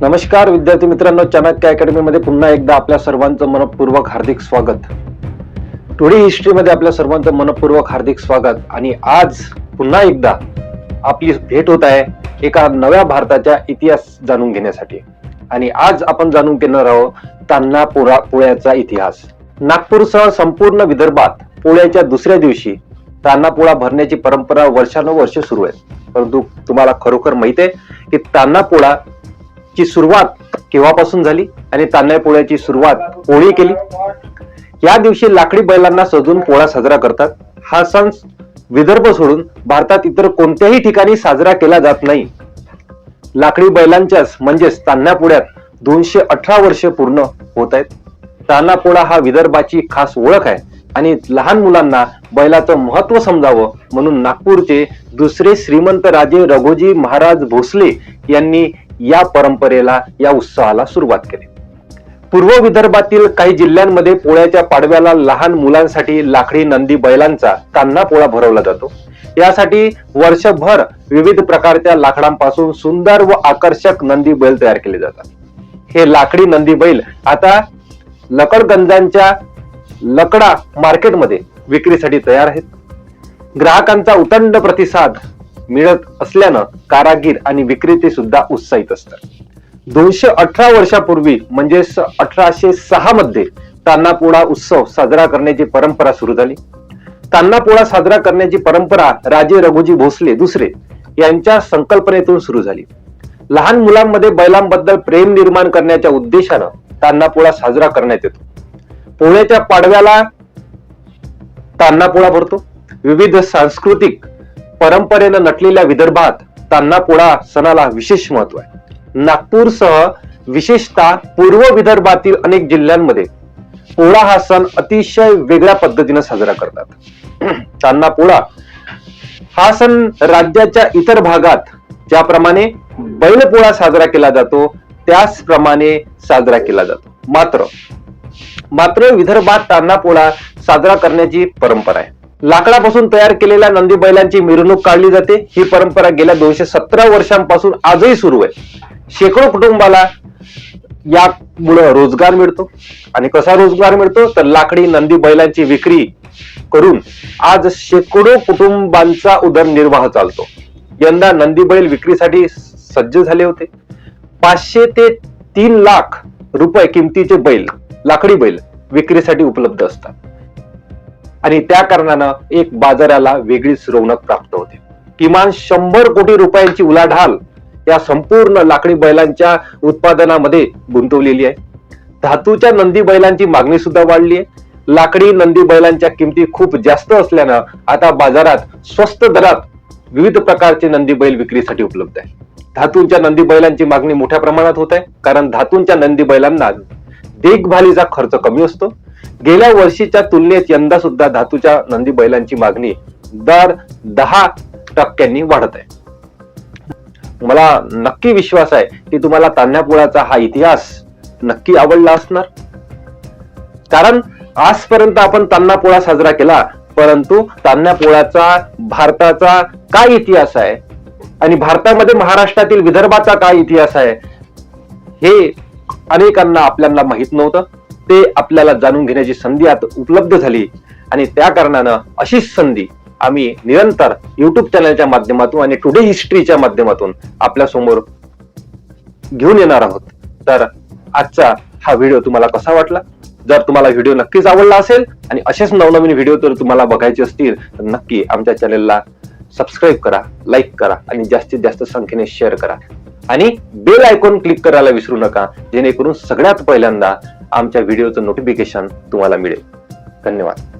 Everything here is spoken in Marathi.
नमस्कार विद्यार्थी मित्रांनो चाणक्य अकॅडमीमध्ये पुन्हा एकदा आपल्या सर्वांचं मनपूर्वक हार्दिक स्वागत. टुडे हिस्ट्रीमध्ये आपल्या सर्वांचं मनपूर्वक हार्दिक स्वागत. आणि आज पुन्हा एकदा आपली भेट होत आहे एका नव्या भारताच्या इतिहास जाणून घेण्यासाठी. आणि आज आपण जाणून घेणार आहोत तान्हा पोळा पोळ्याचा इतिहास. नागपूरसह संपूर्ण विदर्भात पोळ्याच्या दुसऱ्या दिवशी तान्हा पोळा भरण्याची परंपरा वर्षानुवर्ष सुरू आहे. परंतु तुम्हाला खरोखर माहिती आहे की तान्हा पोळा ची सुरुवात केव्हापासून झाली आणि तान्हा पोळ्याची सुरुवात कोणी केली? या दिवशी लाकडी बैलांना सजून पोळा साजरा करतात. हा सण विदर्भ सोडून भारतात इतर कोणत्याही ठिकाणी साजरा केला जात नाही. लाकडी बैलांच्याच म्हणजेच तान्हा पोळ्यात दोनशे अठरा वर्ष पूर्ण होत आहेत. तान्हा पोळा हा विदर्भाची खास ओळख आहे आणि लहान मुलांना बैलाचं महत्त्व समजावं म्हणून नागपूरचे दुसरे श्रीमंत राजे रघोजी महाराज भोसले यांनी या परंपरेला या उत्सवाला सुरुवात केली. पूर्व विदर्भातील काही जिल्ह्यांमध्ये पोळ्याच्या पाडव्याला लहान मुलांसाठी लाकडी नंदी बैलांचा कान्हा पोळा भरवला जातो. यासाठी वर्षभर विविध प्रकारच्या लाकडांपासून सुंदर व आकर्षक नंदी बैल तयार केले जातात. हे लाकडी नंदी बैल आता लकडगंजांच्या लकडा मार्केटमध्ये विक्रीसाठी तयार आहेत. ग्राहकांचा उतंड प्रतिसाद मिळत असल्यानं कारागीर आणि विक्रेते सुद्धा उत्साहित असतात. दोनशे अठरा वर्षापूर्वी म्हणजे अठराशे सहा मध्ये तान्हापोळा उत्सव साजरा करण्याची परंपरा सुरू झाली. तान्हापोळा साजरा करण्याची परंपरा राजे रघुजी भोसले दुसरे यांच्या संकल्पनेतून सुरू झाली. लहान मुलांमध्ये बैलांबद्दल प्रेम निर्माण करण्याच्या उद्देशानं तान्हापोळा साजरा करण्यात येतो. पोळ्याच्या पाडव्याला तान्हापोळा भरतो. विविध सांस्कृतिक परंपरेनं नटलेल्या विदर्भात तान्हापोळा सणाला विशेष महत्त्व आहे. नागपूरसह विशेषतः पूर्व विदर्भातील अनेक जिल्ह्यांमध्ये पोळा हा सण अतिशय वेगळ्या पद्धतीने साजरा करतात. तान्हापोळा हा सण राज्याच्या इतर भागात ज्याप्रमाणे बैलपोळा साजरा केला जातो त्याचप्रमाणे साजरा केला जातो. मात्र मात्र विदर्भात तान्हापोळा साजरा करण्याची परंपरा आहे. लाकडापासून तयार केलेल्या नंदी बैलांची मिरवणूक काढली जाते. ही परंपरा गेल्या दोनशे सतरा वर्षांपासून आजही सुरू आहे. शेकडो कुटुंबाला यामुळं रोजगार मिळतो. आणि कसा रोजगार मिळतो? तर लाकडी नंदी बैलांची विक्री करून आज शेकडो कुटुंबांचा उदरनिर्वाह चालतो. यंदा नंदी बैल विक्रीसाठी सज्ज झाले होते. पाचशे ते तीन लाख रुपये किमतीचे बैल लाकडी बैल विक्रीसाठी उपलब्ध असतात. आणि त्या कारणानं एक बाजाराला वेगळीच रौनक प्राप्त होते. किमान शंभर कोटी रुपयांची उलाढाल या संपूर्ण लाकडी बैलांच्या उत्पादनामध्ये गुंतवलेली आहे. धातूच्या नंदी बैलांची मागणी सुद्धा वाढली आहे. लाकडी नंदी बैलांच्या किमती खूप जास्त असल्यानं आता बाजारात स्वस्त दरात विविध प्रकारचे नंदी बैल विक्रीसाठी उपलब्ध आहे धातूंच्या नंदी बैलांची मागणी मोठ्या प्रमाणात होत आहे कारण धातूंच्या नंदी बैलांना देखभालीचा खर्च कमी असतो. गेल्या वर्षीच्या तुलनेत यंदा सुद्धा धातूच्या नंदी बैलांची मागणी दर दहा टक्क्यांनी वाढत आहे. मला नक्की विश्वास आहे की तुम्हाला तान्ह्यापुळाचा हा इतिहास नक्की आवडला असणार. कारण आजपर्यंत आपण तान्हापोळा साजरा केला परंतु तान्हापोळाचा भारताचा काय इतिहास आहे? आणि भारतामध्ये महाराष्ट्रातील विदर्भाचा काय इतिहास आहे? हे अनेकांना आपल्याला माहीत नव्हतं. ते आपल्याला जाणून घेण्याची संधी आता उपलब्ध झाली. आणि त्या कारणानं अशीच संधी आम्ही निरंतर युट्यूब चॅनलच्या माध्यमातून आणि टुडे हिस्ट्रीच्या माध्यमातून आपल्यासमोर घेऊन येणार आहोत. तर आजचा हा व्हिडिओ तुम्हाला कसा वाटला? जर तुम्हाला व्हिडिओ नक्कीच आवडला असेल आणि असेच नवनवीन व्हिडिओ जर तुम्हाला बघायचे असतील तर नक्की आमच्या चॅनलला सबस्क्राईब करा लाईक करा आणि जास्तीत जास्त संख्येने शेअर करा. आणि बेल आयकॉन क्लिक करायला विसरू नका जेणेकरून सगळ्यात पहिल्यांदा आमच्या व्हिडिओचं नोटिफिकेशन तुम्हाला मिळेल. धन्यवाद.